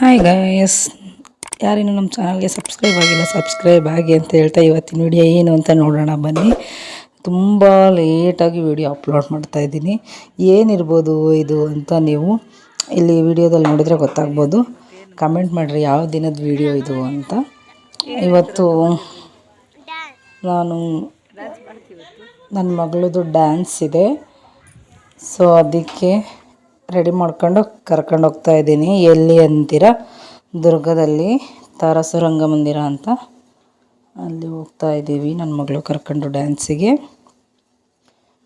Hi ಗಾಯಸ್ ಯಾರೇನು ನಮ್ಮ ಚಾನಲ್ಗೆ subscribe ಆಗಿಲ್ಲ ಸಬ್ಸ್ಕ್ರೈಬ್ ಆಗಿ ಅಂತ ಹೇಳ್ತಾ ಇವತ್ತಿನ ವಿಡಿಯೋ ಏನು ಅಂತ ನೋಡೋಣ ಬನ್ನಿ. ತುಂಬ ಲೇಟಾಗಿ ವಿಡಿಯೋ ಅಪ್ಲೋಡ್ ಮಾಡ್ತಾ ಇದ್ದೀನಿ. ಏನಿರ್ಬೋದು ಇದು ಅಂತ ನೀವು ಇಲ್ಲಿ ವಿಡಿಯೋದಲ್ಲಿ ನೋಡಿದರೆ ಗೊತ್ತಾಗ್ಬೋದು. ಕಮೆಂಟ್ ಮಾಡಿರಿ ಯಾವ ದಿನದ ವಿಡಿಯೋ ಇದು ಅಂತ. ಇವತ್ತು ನಾನು ನನ್ನ ಮಗಳದು ಡ್ಯಾನ್ಸ್ ಇದೆ. ಸೊ ಅದಕ್ಕೆ ರೆಡಿ ಮಾಡ್ಕೊಂಡು ಕರ್ಕೊಂಡು ಹೋಗ್ತಾ ಇದ್ದೀನಿ. ಎಲ್ಲಿ ಅಂತೀರ? ದುರ್ಗದಲ್ಲಿ ತಾರಸು ರಂಗಮಂದಿರ ಅಂತ. ಅಲ್ಲಿ ಹೋಗ್ತಾ ಇದ್ದೀವಿ ನನ್ನ ಮಗಳು ಕರ್ಕೊಂಡು ಡ್ಯಾನ್ಸಿಗೆ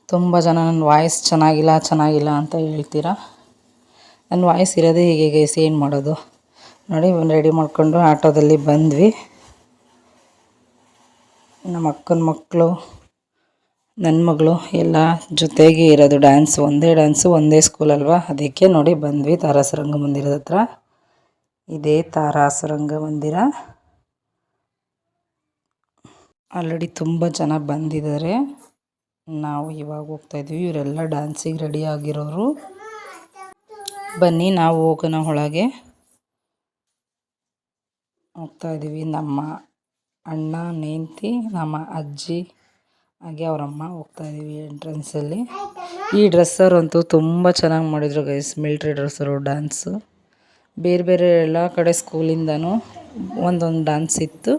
ತುಂಬ ಜನ ನನ್ನ ವಾಯ್ಸ್ ಚೆನ್ನಾಗಿಲ್ಲ ಚೆನ್ನಾಗಿಲ್ಲ ಅಂತ ಹೇಳ್ತೀರಾ? ನನ್ನ ವಾಯ್ಸ್ ಇರೋದೇ ಹೀಗೆ ಗೈಸ್ ಏನು ಮಾಡೋದು? ನೋಡಿ ರೆಡಿ ಮಾಡಿಕೊಂಡು ಆಟೋದಲ್ಲಿ ಬಂದ್ವಿ. ನಮ್ಮ ಅಕ್ಕನ ಮಕ್ಕಳು ನನ್ನ ಮಗಳು ಎಲ್ಲ ಜೊತೆಗೆ ಇರೋದು ಡ್ಯಾನ್ಸ್ ಒಂದೇ ಡ್ಯಾನ್ಸು ಒಂದೇ ಸ್ಕೂಲ್ ಅಲ್ವಾ? ಅದಕ್ಕೆ ನೋಡಿ ಬಂದ್ವಿ ತಾರಾಸುರಂಗ ಮಂದಿರದ ಹತ್ರ. ಇದೇ ತಾರಾಸುರಂಗ ಮಂದಿರ. ಆಲ್ರೆಡಿ ತುಂಬ ಜನ ಬಂದಿದ್ದಾರೆ. ನಾವು ಇವಾಗ ಹೋಗ್ತಾ ಇದ್ವಿ. ಇವರೆಲ್ಲ ಡ್ಯಾನ್ಸಿಗೆ ರೆಡಿ ಆಗಿರೋರು. ಬನ್ನಿ, ನಾವು ಹೋಗೋಣ ಒಳಗೆ. ಹೋಗ್ತಾ ಇದ್ದೀವಿ. ನಮ್ಮ ಅಣ್ಣ ನೇಂತಿ ನಮ್ಮ ಅಜ್ಜಿ. ಹಾಗೆ ಅವರಮ್ಮ ಹೋಗ್ತಾ ಇದ್ದೀವಿ ಎಂಟ್ರೆನ್ಸಲ್ಲಿ ಈ ಡ್ರೆಸ್ಸರಂತೂ ತುಂಬ ಚೆನ್ನಾಗಿ ಮಾಡಿದರು ಗೈಸ್ ಮಿಲ್ಟ್ರಿ ಡ್ರೆಸ್ಸರು ಡ್ಯಾನ್ಸು ಬೇರೆ ಬೇರೆ ಎಲ್ಲ ಕಡೆ ಸ್ಕೂಲಿಂದನೂ ಒಂದೊಂದು ಡ್ಯಾನ್ಸ್ ಇತ್ತು.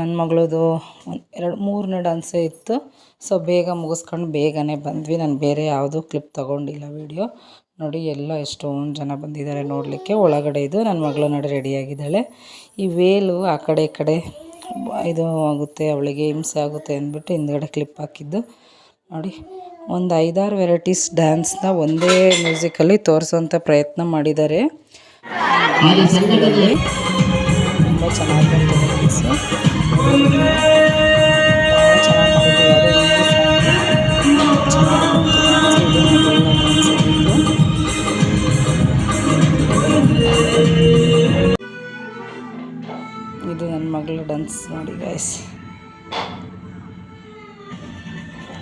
ನನ್ನ ಮಗಳದು ಎರಡು, ಮೂರನೇ ಡ್ಯಾನ್ಸೇ ಇತ್ತು. ಸೊ ಬೇಗ ಮುಗಿಸ್ಕೊಂಡು ಬೇಗನೆ ಬಂದ್ವಿ. ನಾನು ಬೇರೆ ಯಾವುದೂ ಕ್ಲಿಪ್ ತೊಗೊಂಡಿಲ್ಲ ವೀಡಿಯೋ ನೋಡಿ, ಎಲ್ಲ ಎಷ್ಟೊಂದು ಜನ ಬಂದಿದ್ದಾರೆ ನೋಡಲಿಕ್ಕೆ. ಒಳಗಡೆ ಇದು ನನ್ನ ಮಗಳು ನೋಡಿ ರೆಡಿಯಾಗಿದ್ದಾಳೆ ಈ ವೇಲು ಆ ಕಡೆ, ಈ ಕಡೆ ಇದು ಆಗುತ್ತೆ, ಅವಳಿಗೆ ಹಿಂಸೆ ಆಗುತ್ತೆ ಅಂದ್ಬಿಟ್ಟು ಹಿಂದ್ಗಡೆ ಕ್ಲಿಪ್ ಹಾಕಿದ್ದು. ನೋಡಿ, ಒಂದು ಐದಾರು ವೆರೈಟೀಸ್ ಡ್ಯಾನ್ಸ್ನ ಒಂದೇ ಮ್ಯೂಸಿಕಲ್ಲಿ ತೋರಿಸೋಂಥ ಪ್ರಯತ್ನ ಮಾಡಿದ್ದಾರೆ. ತುಂಬ ಚೆನ್ನಾಗಿ ಡ್ಯಾನ್ಸ್ ನೋಡಿ ಗೈಸ್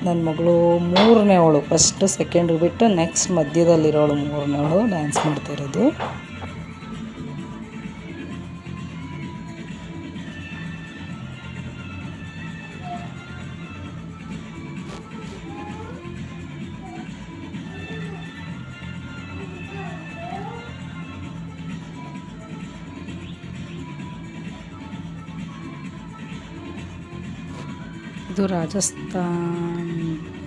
ನನ್ನ ಮಗಳು ಮೂರನೇ ಅವಳು. ಫಸ್ಟು ಸೆಕೆಂಡು ಬಿಟ್ಟು ನೆಕ್ಸ್ಟ್ ಮಧ್ಯದಲ್ಲಿರೋಳು ಮೂರನೇ ಅವಳು. ಡ್ಯಾನ್ಸ್ ಮಾಡ್ತಾಯಿರೋದು ಇದು ರಾಜಸ್ಥಾನ್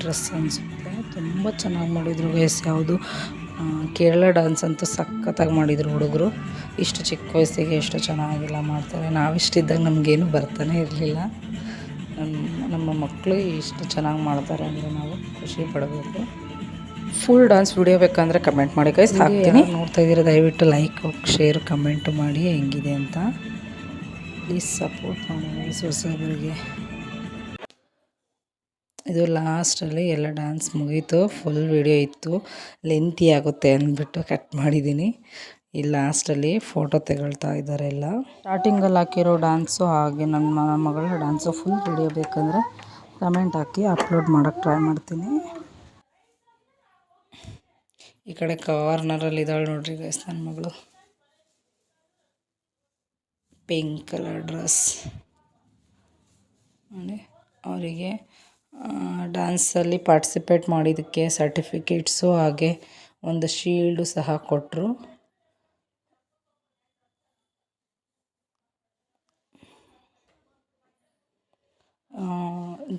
ಡ್ರೆಸ್ ಅನಿಸುತ್ತೆ. ತುಂಬ ಚೆನ್ನಾಗಿ ಮಾಡಿದರು ಗೈಸ್ ಯಾವುದು. ಕೇರಳ ಡ್ಯಾನ್ಸ್ ಅಂತೂ ಸಖತ್ತಾಗಿ ಮಾಡಿದರು ಹುಡುಗರು. ಇಷ್ಟು ಚಿಕ್ಕ ವಯಸ್ಸಿಗೆ ಎಷ್ಟು ಚೆನ್ನಾಗಿಲ್ಲ ಮಾಡ್ತಾರೆ. ನಾವಿಷ್ಟಿದ್ದಾಗ ನಮಗೇನು ಬರ್ತಾನೆ ಇರಲಿಲ್ಲ. ನಮ್ಮ ನಮ್ಮ ಮಕ್ಕಳು ಇಷ್ಟು ಚೆನ್ನಾಗಿ ಮಾಡ್ತಾರೆ ಅಂದರೆ ನಾವು ಖುಷಿ ಪಡಬೇಕು ಫುಲ್ ಡ್ಯಾನ್ಸ್ ವಿಡಿಯೋ ಬೇಕಂದರೆ ಕಮೆಂಟ್ ಮಾಡಿ ಗೈಸ್ ಹಾಕ್ತೀನಿ. ನೋಡ್ತಾ ಇದ್ದೀರಾ ದಯವಿಟ್ಟು ಲೈಕ್ ಶೇರ್ ಕಮೆಂಟ್ ಮಾಡಿ ಹೆಂಗಿದೆ ಅಂತ. ಪ್ಲೀಸ್ ಸಪೋರ್ಟ್ ಮಾಡಿ ಹೊಸಬರಿಗೆ. ಇದು ಲಾಸ್ಟಲ್ಲಿ ಎಲ್ಲ ಡ್ಯಾನ್ಸ್ ಮುಗೀತು ಫುಲ್ ವಿಡಿಯೋ ಇತ್ತು. ಲೆಂತಿ ಆಗುತ್ತೆ ಅಂದ್ಬಿಟ್ಟು ಕಟ್ ಮಾಡಿದ್ದೀನಿ ಈ ಲಾಸ್ಟಲ್ಲಿ ಫೋಟೋ ತೆಗೊಳ್ತಾ ಇದ್ದಾರೆ ಎಲ್ಲ. ಸ್ಟಾರ್ಟಿಂಗಲ್ಲಿ ಹಾಕಿರೋ ಡ್ಯಾನ್ಸು ಹಾಗೆ ನನ್ನ ಮಗಳ ಡ್ಯಾನ್ಸು ಫುಲ್ ವಿಡಿಯೋ ಬೇಕಂದರೆ ಕಮೆಂಟ್ ಹಾಕಿ ಅಪ್ಲೋಡ್ ಮಾಡೋಕ್ಕೆ ಟ್ರೈ ಮಾಡ್ತೀನಿ. ಈ ಕಡೆ ಕಾರ್ನರಲ್ಲಿ ಇದ್ದಾಳೆ ನೋಡ್ರಿ ಗೈಸ್ ನನ್ನ ಮಗಳು. ಪಿಂಕ್ ಕಲರ್ ಡ್ರೆಸ್ ಅವರಿಗೆ ಡ್ಯಾನ್ಸಲ್ಲಿ ಪಾರ್ಟಿಸಿಪೇಟ್ ಮಾಡಿದ್ದಕ್ಕೆ ಸರ್ಟಿಫಿಕೇಟ್ಸು ಹಾಗೆ ಒಂದು ಶೀಲ್ಡು ಸಹ ಕೊಟ್ಟರು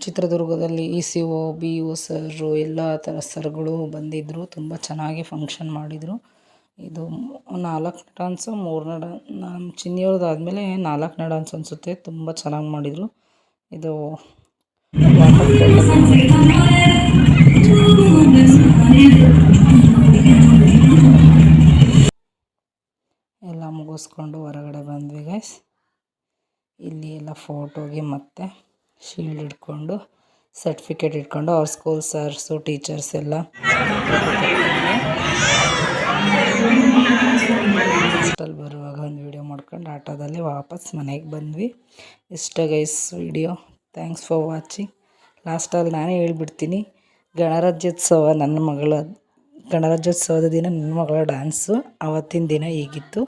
ಚಿತ್ರದುರ್ಗದಲ್ಲಿ E C O B O sir ಎಲ್ಲ ಥರ ಸರ್ಗಳು ಬಂದಿದ್ದರು ತುಂಬ ಚೆನ್ನಾಗಿ ಫಂಕ್ಷನ್ ಮಾಡಿದರು. ಇದು ನಾಲ್ಕನೇ ಡಾನ್ಸು, ಮೂರನೇ ಡಾ ನಮ್ಮ ಚಿನ್ನಿಯವ್ರದ್ದು ಆದಮೇಲೆ ನಾಲ್ಕನೇ ಡಾನ್ಸ್ ಅನಿಸುತ್ತೆ. ತುಂಬ ಚೆನ್ನಾಗಿ ಮಾಡಿದರು. ಇದು ಎಲ್ಲ ಮುಗಿಸ್ಕೊಂಡು ಹೊರಗಡೆ ಬಂದ್ವಿ ಗೈಸ್ ಇಲ್ಲಿ ಎಲ್ಲ ಫೋಟೋಗೆ ಮತ್ತೆ ಶೀಲ್ಡ್ ಇಟ್ಕೊಂಡು ಸರ್ಟಿಫಿಕೇಟ್ ಇಟ್ಕೊಂಡು ಅವ್ರ ಸ್ಕೂಲ್ ಸರ್ಸು ಟೀಚರ್ಸ್ ಎಲ್ಲ ಹಾಸ್ಟೆಲ್ ಬರುವಾಗ ಒಂದು ವಿಡಿಯೋ ಮಾಡ್ಕೊಂಡು ಆಟೋದಲ್ಲಿ ವಾಪಸ್ ಮನೆಗೆ ಬಂದ್ವಿ. ಇಷ್ಟ guys video thanks for watching ಲಾಸ್ಟಲ್ಲಿ ನಾನೇ ಹೇಳ್ಬಿಡ್ತೀನಿ ಗಣರಾಜ್ಯೋತ್ಸವ ನನ್ನ ಮಗಳ ಗಣರಾಜ್ಯೋತ್ಸವದ ದಿನ ನನ್ನ ಮಗಳ ಡ್ಯಾನ್ಸು ಆವತ್ತಿನ ದಿನ ಹೀಗಿತ್ತು.